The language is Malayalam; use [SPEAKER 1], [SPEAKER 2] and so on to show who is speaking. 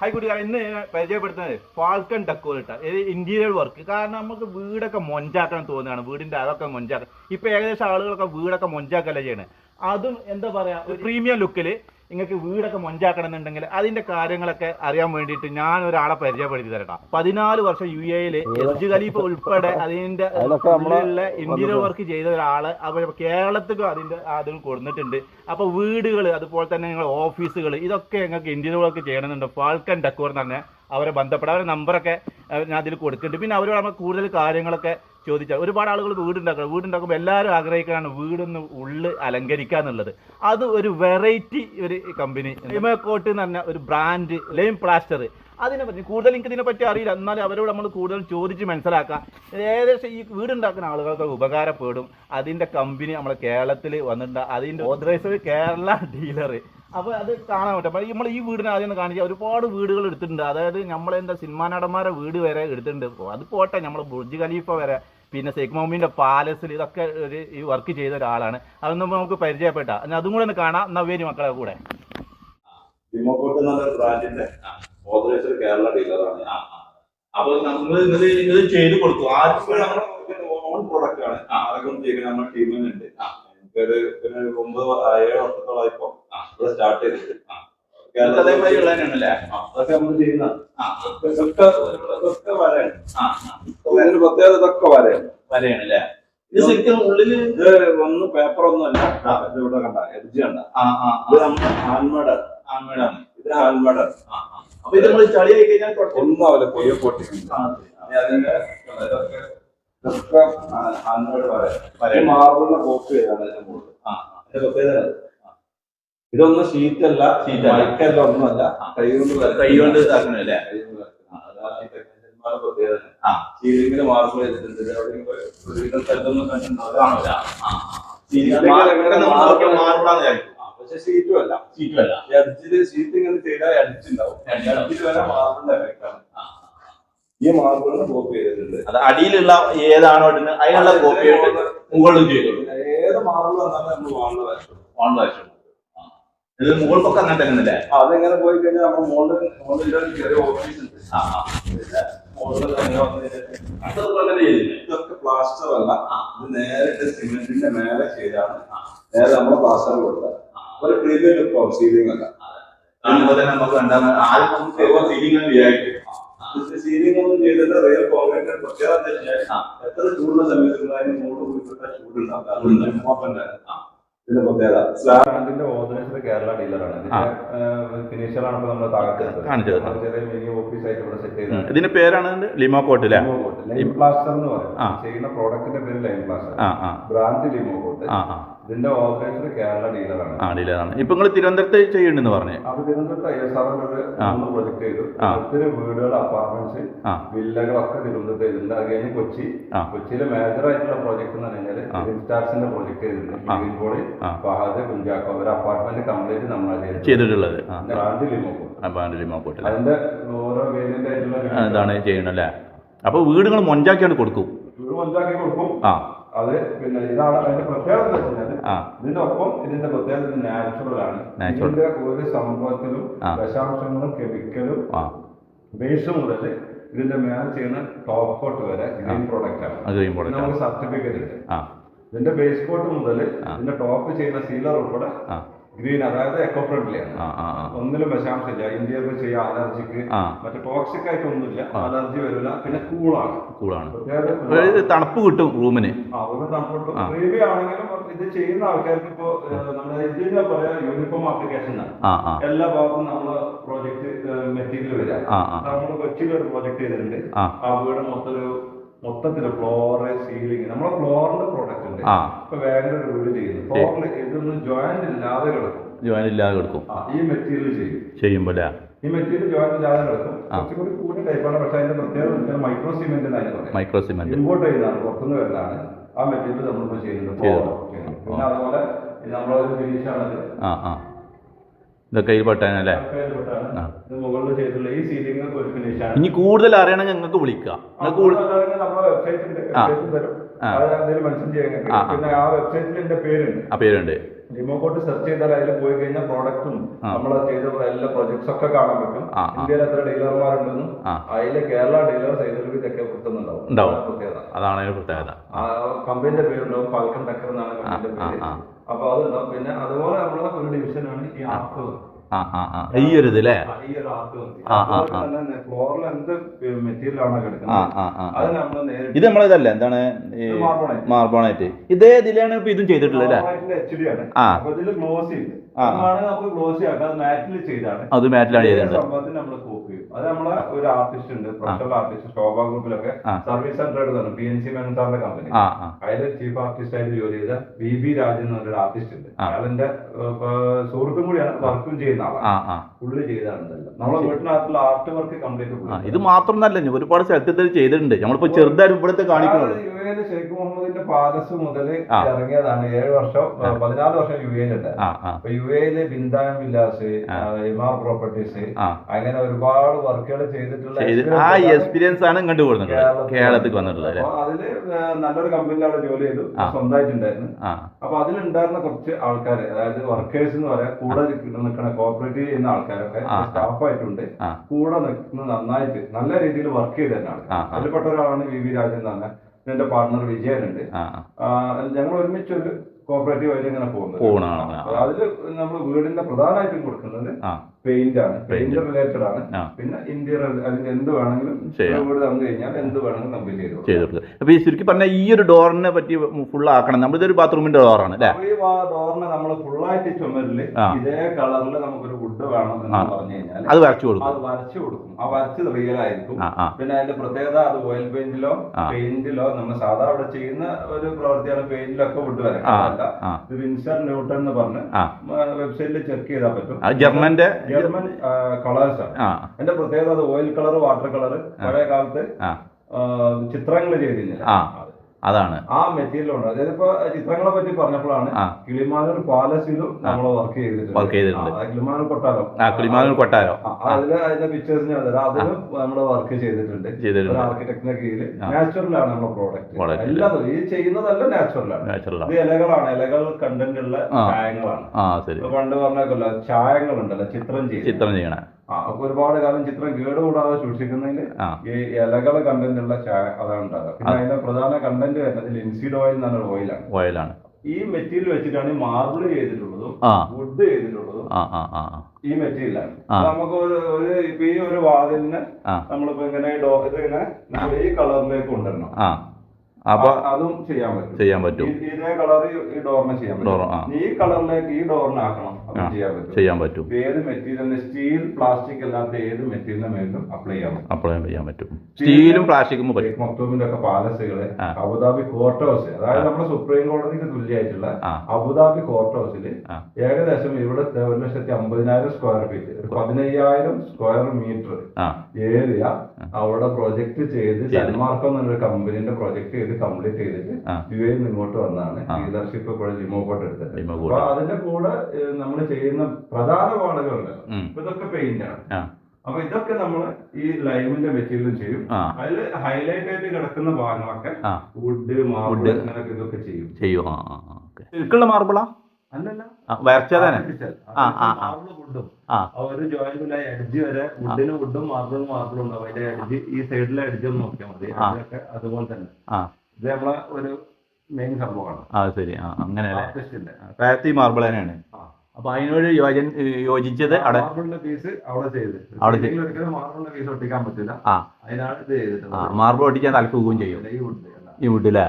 [SPEAKER 1] ഹായ് കുട്ടികളെ ഇന്ന് പരിചയപ്പെടുത്തുന്നത് ഫാൾക്കൺ ഡക്കോറിട്ട ഇത് ഇന്റീരിയർ വർക്ക് കാരണം നമുക്ക് വീടൊക്കെ മൊഞ്ചാക്കണം തോന്നുകയാണ്. വീടിന്റെ അതൊക്കെ മൊഞ്ചാക്കണം ഇപ്പൊ ഏകദേശം ആളുകളൊക്കെ വീടൊക്കെ മൊഞ്ചാക്കല്ലേ ചെയ്യണേ. അതും എന്താ പറയാ പ്രീമിയം ലുക്കിൽ നിങ്ങൾക്ക് വീടൊക്കെ മൊഞ്ചാക്കണം എന്നുണ്ടെങ്കിൽ അതിന്റെ കാര്യങ്ങളൊക്കെ അറിയാൻ വേണ്ടിയിട്ട് ഞാൻ ഒരാളെ പരിചയപ്പെടുത്തി തരട്ടാ. പതിനാല് വർഷം യു എയിൽ എസ് ഖലീഫ് ഉൾപ്പെടെ അതിന്റെ ഇന്റീരിയർ വർക്ക് ചെയ്ത ഒരാൾ. അപ്പൊ കേരളത്തിലും അതിന്റെ അതിൽ കൊടുത്തിട്ടുണ്ട് അപ്പൊ വീടുകൾ അതുപോലെ തന്നെ നിങ്ങൾ ഓഫീസുകൾ ഇതൊക്കെ നിങ്ങൾക്ക് ഇന്റീരിയർ വർക്ക് ചെയ്യണമെന്നുണ്ട്. ഫാൾക്കൻ ഡക്കോർ എന്ന് പറഞ്ഞാൽ അവരെ ബന്ധപ്പെടാൻ അവരുടെ നമ്പറൊക്കെ ഞാൻ അതിൽ കൊടുക്കുന്നുണ്ട് പിന്നെ അവരോട് നമ്മൾ കൂടുതൽ കാര്യങ്ങളൊക്കെ ചോദിച്ചാൽ ഒരുപാട് ആളുകൾ വീടുണ്ടാക്കണം. വീടുണ്ടാക്കുമ്പോൾ എല്ലാവരും ആഗ്രഹിക്കുകയാണ് വീടൊന്ന് ഉള്ളിൽ അലങ്കരിക്കുക എന്നുള്ളത്. അത് ഒരു വെറൈറ്റി ഒരു കമ്പനി കോട്ട് എന്ന് പറഞ്ഞ ഒരു ബ്രാൻഡ് ലൈം പ്ലാസ്റ്റർ അതിനെ പറ്റി കൂടുതൽ എനിക്ക് ഇതിനെ പറ്റി അറിയില്ല. എന്നാലും അവരോട് നമ്മൾ കൂടുതൽ ചോദിച്ച് മനസ്സിലാക്കാം. ഏകദേശം ഈ വീടുണ്ടാക്കുന്ന ആളുകൾക്ക് ഉപകാരപ്പെടും. അതിന്റെ കമ്പനി നമ്മളെ കേരളത്തിൽ വന്നിട്ടുണ്ട്. അതിന്റെ ഓതറൈസ്ഡ് കേരള ഡീലർ അപ്പോൾ അത് കാണാൻ പറ്റും. നമ്മൾ ഈ വീടിനെ ആദ്യം ഒന്ന് കാണിച്ചാൽ ഒരുപാട് വീടുകൾ എടുത്തിട്ടുണ്ട്. അതായത് നമ്മളെന്താ സിനിമാ നടന്മാരെ വീട് വരെ എടുത്തിട്ടുണ്ട്. അത് പോട്ടെ. നമ്മൾ ബുർജ് ഖലീഫ വരെ പിന്നെ മൊഹമ്മീന്റെ പാലസിൽ ഇതൊക്കെ ഒരു ഈ വർക്ക് ചെയ്ത ഒരാളാണ്. അതൊന്നും നമുക്ക് പരിചയപ്പെട്ട. എന്നാൽ അതും കൂടെ ഒന്ന് കാണാം. എന്നാ വേരി മക്കളെ കൂടെ.
[SPEAKER 2] ഡിമോക്കോട്ട് എന്ന ബ്രാൻഡിന്റെ ഓതറൈസർ കേരള ഡീലറാണ്
[SPEAKER 1] അപ്പോൾ നമ്മൾ ഇത് ഇത് ചെയ്ത് കൊടുത്തു. ആർക്കും
[SPEAKER 2] ഓൺ പ്രൊഡക്റ്റ് ആണ്. അതൊക്കെ ചെയ്യുന്നത് നമ്മുടെ ടീമിനുണ്ട് ഒരു പിന്നെ ഒമ്പത് ഏഴ് വർഷത്തോളം ഇപ്പൊ ഇവിടെ സ്റ്റാർട്ട് ചെയ്തിട്ട്.
[SPEAKER 1] അതേമാതിരി ഉള്ളതന്നെയാണല്ലേ
[SPEAKER 2] ആ, അതൊക്കെ നമ്മൾ ചെയ്യുന്ന വരയാണ്. അതിന്റെ പ്രത്യേകത ഇതൊക്കെ വരയാണ്.
[SPEAKER 1] വരെയാണല്ലേ? ഇത് ശരിക്കും ഉള്ളിൽ
[SPEAKER 2] ഇത് ഒന്ന് പേപ്പർ ഒന്നുമല്ല ഇത് ഇവിടെ കണ്ട എഡ്ജ് കണ്ട. ഇത് നമ്മുടെ ഹാൻഡ്മേഡ്
[SPEAKER 1] ആമേടാണ്
[SPEAKER 2] ഇത്
[SPEAKER 1] ആ അപ്പൊ ഇത് നമ്മൾ ചളിയായി കഴിഞ്ഞാൽ കുറച്ച്
[SPEAKER 2] ഒന്നും അവരെ പൊയ്യ പൊട്ടിക്കില്ല
[SPEAKER 1] ആ,
[SPEAKER 2] ഇനി അതിന്റെ ഇതൊക്കെ
[SPEAKER 1] വരയാണ്.
[SPEAKER 2] വരാം മാർബിളിന്റെ ബോക്സ് ചെയ്താണ് ഇതിന്റെ മുകളിൽ.
[SPEAKER 1] ആ
[SPEAKER 2] അതിന്റെ പ്രത്യേകത. ഇതൊന്നും ഷീറ്റ് അല്ല
[SPEAKER 1] ഷീറ്റ് അയക്കല്ല
[SPEAKER 2] മൈക്കല്ല ഒന്നുമല്ല.
[SPEAKER 1] കൈകൊണ്ട് കൈകൊണ്ട് ഇതാക്കണല്ലേ?
[SPEAKER 2] മാർബിൾ ചെയ്തിട്ടുണ്ട്. ഒരുവിധം സ്ഥലത്തൊന്നും കണ്ടിട്ടുണ്ടാവില്ല. അല്ല. ഇങ്ങനെ ചെയ്താൽ
[SPEAKER 1] Edge
[SPEAKER 2] വരെ മാർബിളിന്റെ ഈ മാർബിളിന് കോപ്പി ചെയ്തിട്ടുണ്ട്.
[SPEAKER 1] അത് അടിയിലുള്ള ഏതാണോ അതിനുള്ള കോപ്പി ആയിട്ട് മുകളിലും ചെയ്തോളൂ.
[SPEAKER 2] ഏത് മാർബിൾ വന്നാലും നമ്മൾ വാങ്ങുന്ന
[SPEAKER 1] ആവശ്യം ഇത് മുകൾക്കൊക്കെ അങ്ങനെ തന്നെ
[SPEAKER 2] അതെങ്ങനെ പോയി കഴിഞ്ഞാൽ നമ്മുടെ മോളിൽ മോളിൽ ചെറിയ ഓഫീസ് ഉണ്ട്. മോളിൽ തന്നെ? ഇതൊക്കെ പ്ലാസ്റ്റർ അല്ല. ഇത് നേരിട്ട് സിമെന്റിന്റെ മേലെ ചെയ്താണ്. നേരെ നമ്മൾ പ്ലാസ്റ്റർ കൊടുത്തത് ഒരു പ്രീമിയം ലുക്ക് ആവും സീലിംഗ് അല്ല.
[SPEAKER 1] കാണുമ്പോൾ തന്നെ നമുക്ക് കണ്ടാൽ ആദ്യം നമുക്ക് ഫീലിംഗ് വിചാരിക്കും.
[SPEAKER 2] സീലിംഗ് ഒന്നും ചെയ്തിട്ട് റിയൽ കോൺക്രീറ്റ് പ്രത്യേകത എത്ര ചൂടുള്ള സമയത്ത് അതിന് മുകളിൽ പോയിട്ട് ചൂടുണ്ടാവും. അതുകൊണ്ട് ഇതിന്റെ പ്രത്യേകത. കേരള ഡീലറാണ്. ഫിനിഷറാണ് നമ്മൾ
[SPEAKER 1] കാണിച്ചത്. ഇതിന്റെ പേരാണ് ലിമോ കോട്ട് അല്ലേ?
[SPEAKER 2] ലൈം പ്ലാസ്റ്റർ എന്ന് പറയും.
[SPEAKER 1] ആ.
[SPEAKER 2] ചെയ്യുന്ന പ്രോഡക്റ്റിന്റെ പേര് ലൈം പ്ലാസ്റ്റർ.
[SPEAKER 1] ആ ആ.
[SPEAKER 2] Brand limo coat.
[SPEAKER 1] ആ ആ.
[SPEAKER 2] ഇതിന്റെ ഓർഗനൈസർ കേരള ഡീലറാണ്.
[SPEAKER 1] ആ ഡീലറാണ്. ഇപ്പൊ നിങ്ങൾ തിരുവനന്തപുരത്ത് ചെയ്യുന്നുണ്ടെന്ന് പറഞ്ഞു.
[SPEAKER 2] തിരുവനന്തപുരത്ത് ഐ എസ് ആറിലൊരു
[SPEAKER 1] ആ.
[SPEAKER 2] മൂന്ന് പ്രൊജക്ട് ചെയ്തു. ഒത്തിരി വീടുകൾ അപ്പാർട്ട്മെന്റ്സ് വില്ലകളൊക്കെ തിരുവനന്തപുരത്ത് ചെയ്തിട്ടുണ്ട്. അത് കഴിഞ്ഞ് കൊച്ചി. കൊച്ചിയിലെ മേജർ ആയിട്ടുള്ള പ്രോജക്ട് എന്ന് പറഞ്ഞാൽ. സ്റ്റാർസിന്റെ പ്രോജക്ട് ചെയ്തിട്ടുണ്ട്. ഫഹദ് കുഞ്ചാക്കോ ഒരു അപ്പാർട്ട്മെന്റ് കംപ്ലീറ്റ്
[SPEAKER 1] ചെയ്തിട്ടുള്ളത്.
[SPEAKER 2] അതിന്റെ ഓരോ
[SPEAKER 1] ഇതാണ് ചെയ്യണം അല്ലേ അപ്പൊ വീടുകൾ മൊഞ്ചാക്കിയാണ് കൊടുക്കും.
[SPEAKER 2] വീട് കൊടുക്കും.
[SPEAKER 1] ആ.
[SPEAKER 2] അത് പിന്നെ ഇതാണ് അതിന്റെ പ്രത്യേകത ഇതിന്റെ ഒപ്പം ഇതിന്റെ പ്രത്യേകത നാച്ചുറൽ ആണ്.
[SPEAKER 1] Natural.
[SPEAKER 2] ഇതിന്റെ ഒരു സംഭവത്തിലും
[SPEAKER 1] ആ.
[SPEAKER 2] കെമിക്കലും ബേസ് മുതൽ ഇതിന്റെ മേലെ ചെയ്യുന്ന ടോപ്പ് കോട്ട് വരെ ഗ്രീൻ പ്രോഡക്റ്റ് ആണ്. നമുക്ക് സർട്ടിഫിക്കറ്റ് ഉണ്ട്. ഇതിന്റെ ബേസ് കോട്ട് മുതൽ. ഇതിന്റെ ടോപ്പ് ചെയ്യുന്ന സീലർ ഉൾപ്പെടെ ഗ്രീൻ അതായത് എക്കോ ഫ്രണ്ട്ലി ആണ്.
[SPEAKER 1] ആ ആ ആ.
[SPEAKER 2] ഒന്നിലും വിഷാംശമില്ല. ഇന്ത്യയിൽ ചെയ്യുക അലർജിക്ക് മറ്റേ ടോക്സിക് ആയിട്ട് ഒന്നുമില്ല അലർജി വരില്ല. പിന്നെ കൂളാണ്.
[SPEAKER 1] കൂളാണ് തണുപ്പ് കിട്ടും റൂമിന്.
[SPEAKER 2] ആ.
[SPEAKER 1] ആ.
[SPEAKER 2] പ്രീവ്യൂ ആണെങ്കിലും ഇത് ചെയ്യുന്ന ആൾക്കാർക്ക് ഇപ്പോ നമ്മുടെ ഇതിന്റെ പറയാ യൂണിഫോം ആപ്ലിക്കേഷൻ എല്ലാ ഭാഗത്തും നമ്മൾ പ്രോജക്ട് മെറ്റീരിയൽ വരിക. നമ്മൾ കൊച്ചിയിൽ ഒരു പ്രോജക്ട് ചെയ്തിട്ടുണ്ട്.
[SPEAKER 1] ആ.
[SPEAKER 2] വീട് മൊത്തം മൊത്തത്തിൽ ഫ്ലോറ് സീലിംഗ് നമ്മളെ ഫ്ലോറിന്റെ പ്രോഡക്റ്റ് ഉണ്ട്.
[SPEAKER 1] ആ.
[SPEAKER 2] ഇപ്പൊ വേറെ വീട് ചെയ്യുന്നു. ഫ്ലോറിൽ ഇതൊന്നും ജോയിന്റ് ഇല്ലാതെ കിടക്കും.
[SPEAKER 1] ജോയിൻ ഇല്ലാതെ കിടക്കും.
[SPEAKER 2] ആ, ഈ മെറ്റീരിയൽ ചെയ്യും.
[SPEAKER 1] ചെയ്യുമ്പോൾ അല്ലേ?
[SPEAKER 2] ഈ മെറ്റീരിയൽ ജോയിന്റ് ഇല്ലാതെ കിടക്കും.
[SPEAKER 1] കുറച്ചുകൂടി
[SPEAKER 2] കുറച്ചും കൂടി കൂടിയ ടൈപ്പാണ് പക്ഷെ അതിന്റെ പ്രത്യേകത മൈക്രോ സിമെന്റ് എന്നാണ് പറയുന്നത്
[SPEAKER 1] മൈക്രോ സിമെന്റ്
[SPEAKER 2] ഇമ്പോർട്ട് ചെയ്യുന്നതാണ്. പുറത്തുനിന്ന് വരുന്നതാണ്. ആ മെറ്റീരിയൽ നമ്മളിപ്പോ ചെയ്യുന്നത് floor. പിന്നെ അതുപോലെ നമ്മളൊരു ഫിനിഷ് ആണത്.
[SPEAKER 1] ആ ആ. ഇതൊക്കെ
[SPEAKER 2] ഈ ഫിനിഷ്
[SPEAKER 1] ഇനി കൂടുതൽ അറിയണമെങ്കിൽ
[SPEAKER 2] ഞങ്ങൾക്ക് വിളിക്കുക.
[SPEAKER 1] ആ.
[SPEAKER 2] പേരുണ്ട്. ഡിമോകോട്ട് സെർച്ച് ചെയ്താൽ അതിൽ പോയി കഴിഞ്ഞാൽ പ്രോഡക്റ്റും. നമ്മൾ ചെയ്ത എല്ലാ പ്രൊജക്ട്സ് ഒക്കെ കാണാൻ പറ്റും. ഇന്ത്യയിൽ എത്ര ഡീലർമാരുണ്ടെന്നും അതിലെ കേരള ഡീലേഴ്സ് ഏതൊരു ഇതൊക്കെ കിട്ടുന്നുണ്ടാവും. അതാണ് പ്രത്യേകത. കമ്പനിയുടെ പേരുണ്ടാവും. പാൽക്കൻ ടക്കർ എന്നാണ് കമ്പനിയുടെ പേര്. അപ്പൊ അതുണ്ടാവും. പിന്നെ offer ഈ
[SPEAKER 1] ഒരു ഇത് അല്ലേ ഇത് നമ്മളിതല്ലേ? എന്താണ്. മാർബോണൈറ്റ് ഇതേ ഇതിലാണ് ഇപ്പൊ ഇതും ചെയ്തിട്ടുള്ളത് അല്ലേ? ആ.
[SPEAKER 2] അത്
[SPEAKER 1] മാറ്റിലാണ് ചെയ്തിട്ടുണ്ട്
[SPEAKER 2] അത് നമ്മളെ ഒരു ആർട്ടിസ്റ്റ് ഉണ്ട്. പ്രൊഫഷണൽ ആർട്ടിസ്റ്റ് ശോഭ ഗ്രൂപ്പിലൊക്കെ സർവീസ് സെന്റർ തന്നെ പി എൻ സി മേനൻ സാറിന്റെ കമ്പനി ചീഫ് ആർട്ടിസ്റ്റ് ആയിട്ട് ജോലി ചെയ്ത ബി ബി രാജൻ എന്ന് ആർട്ടിസ്റ്റ് ഉണ്ട്. അയാളെന്റെ സുഹൃത്തും കൂടിയാണ്. വർക്കും
[SPEAKER 1] ഇത് മാത്രമല്ല ഒരുപാട് സ്ഥലത്ത് ഇത് ചെയ്തിട്ടുണ്ട്. നമ്മളിപ്പോ ചെറുതായിട്ട് ഇവിടുത്തെ കാണിക്കുന്നുള്ളൂ
[SPEAKER 2] മുഹമ്മദിന്റെ പാലസ് മുതൽ ഇറങ്ങിയതാണ്. ഏഴ് വർഷം പതിനാല് വർഷം യു എയിലുണ്ട് അപ്പൊ യു എയിൽ ബിന്ദാൻ വില്ലാസ് ഇമാ പ്രോപ്പർട്ടീസ് അങ്ങനെ ഒരുപാട് വർക്കുകൾ ചെയ്തിട്ടുള്ള
[SPEAKER 1] ആ എക്സ്പീരിയൻസ് ആണ് ഇങ്ങോട്ട്
[SPEAKER 2] കേരളത്തിൽ
[SPEAKER 1] വന്നിട്ടുള്ളത്.
[SPEAKER 2] അപ്പൊ അതിൽ നല്ലൊരു കമ്പനിയിൽ അവിടെ ജോലി ചെയ്തു. സ്വന്തമായിട്ടുണ്ടായിരുന്നു. അപ്പൊ അതിലുണ്ടായിരുന്ന കുറച്ച് ആൾക്കാർ അതായത് വർക്കേഴ്സ് എന്ന് പറയാൻ കൂടെ നിൽക്കുന്ന കോപ്പറേറ്റീവ് ചെയ്യുന്ന ആൾക്കാരൊക്കെ. സ്റ്റാഫായിട്ടുണ്ട്. കൂടെ നിൽക്കുന്ന നന്നായിട്ട് നല്ല രീതിയിൽ വർക്ക് ചെയ്ത തന്നെയാണ്
[SPEAKER 1] ആ, ആ.
[SPEAKER 2] അതിൽപ്പെട്ട ഒരാളാണ് വി വി രാജൻ എന്ന് പറഞ്ഞ എന്റെ പാർട്ണർ വിജയനുണ്ട്. ഞങ്ങൾ ഒരുമിച്ച് ഒരു കോപ്പറേറ്റീവ് ആയിട്ട് ഇങ്ങനെ പോകുന്നത് അതിൽ നമ്മൾ വീടിന്റെ പ്രധാനമായിട്ടും കൊടുക്കുന്നത് പെയിന്റ് ആണ്. പെയിന്റ് റിലേറ്റഡ് ആണ്. പിന്നെ ഇന്റീരിയർ അതിന്റെ എന്ത് വേണമെങ്കിലും
[SPEAKER 1] ചെയ്യാം.
[SPEAKER 2] വീട് തന്നു കഴിഞ്ഞാൽ എന്ത് വേണമെങ്കിലും നമുക്ക് ചെയ്തു കൊടുക്കാം.
[SPEAKER 1] അപ്പൊ ഈ ചുരുക്കി പറഞ്ഞ ഈ ഒരു ഡോറിനെ പറ്റി ഫുൾ ആക്കണം. നമ്മളിതൊരു ബാത്റൂമിന്റെ ഡോറാണ് അല്ലേ?
[SPEAKER 2] ഈ ഡോറിനെ നമ്മൾ ഫുള്ളായിട്ട് ചുമരിൽ
[SPEAKER 1] ചുമരിൽ
[SPEAKER 2] ഇതേ കളറിൽ നമുക്കൊരു വുഡ് വേണം എന്ന്. പറഞ്ഞു കഴിഞ്ഞാൽ
[SPEAKER 1] അത് വരച്ചു കൊടുക്കും.
[SPEAKER 2] അത് വരച്ചു കൊടുക്കും. ആ വരച്ചത് റിയൽ ആയിരിക്കും. പിന്നെ അതിന്റെ പ്രത്യേകത അത് ഓയിൽ പെയിന്റിലോ പെയിന്റിലോ നമ്മൾ സാധാരണ അവിടെ ചെയ്യുന്ന ഒരു പ്രവൃത്തിയാണ് പെയിന്റിലൊക്കെ വുഡ്
[SPEAKER 1] ആ
[SPEAKER 2] ഇത് വിൻസർ ന്യൂട്ടൺ എന്ന് പറഞ്ഞ് വെബ്സൈറ്റിൽ ചെക്ക് ചെയ്താൽ പറ്റും.
[SPEAKER 1] ജർമ്മന്റെ
[SPEAKER 2] ജർമ്മൻ കളേഴ്സ് ആണ്.
[SPEAKER 1] ആ.
[SPEAKER 2] എന്റെ പ്രത്യേകത അത് ഓയിൽ കളർ വാട്ടർ കളർ പഴയ കാലത്ത് ചിത്രങ്ങൾ ചെയ്തിരുന്നില്ല.
[SPEAKER 1] അതാണ്.
[SPEAKER 2] ആ മെറ്റീരിയൽ ഉണ്ട് അതായത് ഇപ്പൊ ചിത്രങ്ങളെ പറ്റി പറഞ്ഞപ്പോഴാണ്. കിളിമാനൂർ പാലസിലും നമ്മൾ വർക്ക് ചെയ്തിട്ടുണ്ട്.
[SPEAKER 1] വർക്ക് ചെയ്തിട്ടുണ്ട്.
[SPEAKER 2] കിളിമാനൂർ കൊട്ടാരം.
[SPEAKER 1] ആ കിളിമാനൂർ കൊട്ടാരോ.
[SPEAKER 2] അതിൽ അതിന്റെ പിക്ചേഴ്സ് ഞാൻ തരാം. അതിലും നമ്മൾ വർക്ക് ചെയ്തിട്ടുണ്ട്.
[SPEAKER 1] ചെയ്തിട്ടുണ്ട്.
[SPEAKER 2] ആർക്കിടെക്ടിന്റെ കീഴിൽ. നാച്ചുറലാണ് നമ്മുടെ പ്രോഡക്റ്റ് എല്ലാം ഈ ചെയ്യുന്നതല്ല നാച്ചുറലാണ്
[SPEAKER 1] നാച്ചുറലാണ്
[SPEAKER 2] ഇത് ഇലകളാണ്. ഇലകൾ കണ്ടന്റ് ഉള്ള
[SPEAKER 1] ആ.
[SPEAKER 2] ചായങ്ങളാണ്. പണ്ട് പറഞ്ഞല്ലോ ചായങ്ങളുണ്ടല്ലോ ചിത്രം ചെയ്യണം
[SPEAKER 1] ചിത്രം ചെയ്യണേ.
[SPEAKER 2] അപ്പൊ ഒരുപാട് കാലം ചിത്രം കേടുകൂടാതെ സൂക്ഷിക്കുന്നതിന്
[SPEAKER 1] ആ.
[SPEAKER 2] ഈ ഇലകളെ കണ്ടന്റ് ഉള്ള അതാണ് ഉണ്ടാകുക പിന്നെ അതിന്റെ പ്രധാന കണ്ടന്റ് വരുന്നത് ലിൻസീഡ് ഓയിൽ എന്ന് പറഞ്ഞ ഓയിലാണ്
[SPEAKER 1] ഓയിലാണ്
[SPEAKER 2] ഈ മെറ്റീരിയൽ വെച്ചിട്ടാണ് ഈ മാർബിൾ ചെയ്തിട്ടുള്ളതും വുഡ് ചെയ്തിട്ടുള്ളതും. ഈ മെറ്റീരിയലാണ്. നമുക്ക് ഒരു ഒരു ഇപ്പൊ ഈ ഒരു വാതിലിന് നമ്മളിപ്പോ ഇങ്ങനെ ഇത് ഇങ്ങനെ ഈ കളറിലേക്ക് കൊണ്ടുവരണം.
[SPEAKER 1] അപ്പൊ
[SPEAKER 2] അതും ചെയ്യാൻ പറ്റും.
[SPEAKER 1] ചെയ്യാൻ പറ്റും.
[SPEAKER 2] ഈ- ഇതേ കളർ ഈ ഡോറിനെ ചെയ്യാൻ പറ്റും. ഈ കളറിലേക്ക് ഈ ഡോറിനെ ആക്കണം. അത്
[SPEAKER 1] ആ.
[SPEAKER 2] ചെയ്യാൻ പറ്റും. ഏത് മെറ്റീരിയൽ സ്റ്റീൽ പ്ലാസ്റ്റിക് അല്ലാത്ത ഏത് മെറ്റീരിയലും മേലും അപ്ലൈ ചെയ്യാൻ
[SPEAKER 1] അപ്ലൈ ചെയ്യാൻ പറ്റും. സ്റ്റീലും പ്ലാസ്റ്റിക്കും പറ്റും.
[SPEAKER 2] ഒക്കെ
[SPEAKER 1] പാലസുകൾ
[SPEAKER 2] അബുദാബി കോർട്ട് ഹൗസ് അതായത് നമ്മുടെ സുപ്രീം കോടതിക്ക് തുല്യമായിട്ടുള്ള അബുദാബി കോർട്ട് ഹൗസിൽ ഏകദേശം ഇവിടെ ഒരു ലക്ഷത്തി അമ്പതിനായിരം സ്ക്വയർ ഫീറ്റ് പതിനയ്യായിരം സ്ക്വയർ മീറ്റർ ഏരിയ അവിടെ പ്രൊജക്ട് ചെയ്ത് സന്മാർക്കം എന്നൊരു കമ്പനിന്റെ പ്രൊജക്ട് ചെയ്ത് കംപ്ലീറ്റ് ചെയ്തിട്ട്. യു എയിൽ ഇങ്ങോട്ട് വന്നതാണ്.
[SPEAKER 1] ലീഡർഷിപ്പ്
[SPEAKER 2] ഇപ്പോഴും ഇപ്പോൾ പോട്ട്
[SPEAKER 1] ലിമോക്കോട്ട്.
[SPEAKER 2] അപ്പൊ അതിന്റെ കൂടെ നമ്മൾ ചെയ്യുന്ന പ്രധാന വാളുകളുണ്ട്. ഇതൊക്കെ പെയിന്റ് ആണ്. അപ്പൊ ഇതൊക്കെ നമ്മൾ ഈ ലൈമിന്റെ മെറ്റീരിയലും ചെയ്യും. അതിൽ ഹൈലൈറ്റ് ആയിട്ട് കിടക്കുന്ന ഭാഗങ്ങളൊക്കെ വുഡ് മാർബിൾ. അങ്ങനെയൊക്കെ ഇതൊക്കെ ചെയ്യും.
[SPEAKER 1] ചെയ്യും. ശരിക്കുള്ള മാർബിളാ
[SPEAKER 2] അല്ലല്ല. ഒരു ജോയിന്റിലെ എഡ്ജ് വരെ വുഡിന് വുഡും മാർബിളും മാർബിളും ഉണ്ടാവും. അതിന്റെ എഡ്ജ് ഈ സൈഡിലെ ഒന്ന് നോക്കിയാൽ മതി. അതൊക്കെ അതുപോലെ തന്നെ. ഇത് നമ്മളെ ഒരു മെയിൻ സംഭവമാണ്.
[SPEAKER 1] ആ ശരി. അങ്ങനെ മാർബിൾ തന്നെയാണ്. അപ്പൊ അതിനോട് യോജൻ യോജിച്ചത് അവിടെ
[SPEAKER 2] അവിടെ
[SPEAKER 1] ആ. മാർബിൾ ഒട്ടിക്കാൻ തലക്കുകയും ചെയ്യും. ഈ വുഡില്ലേ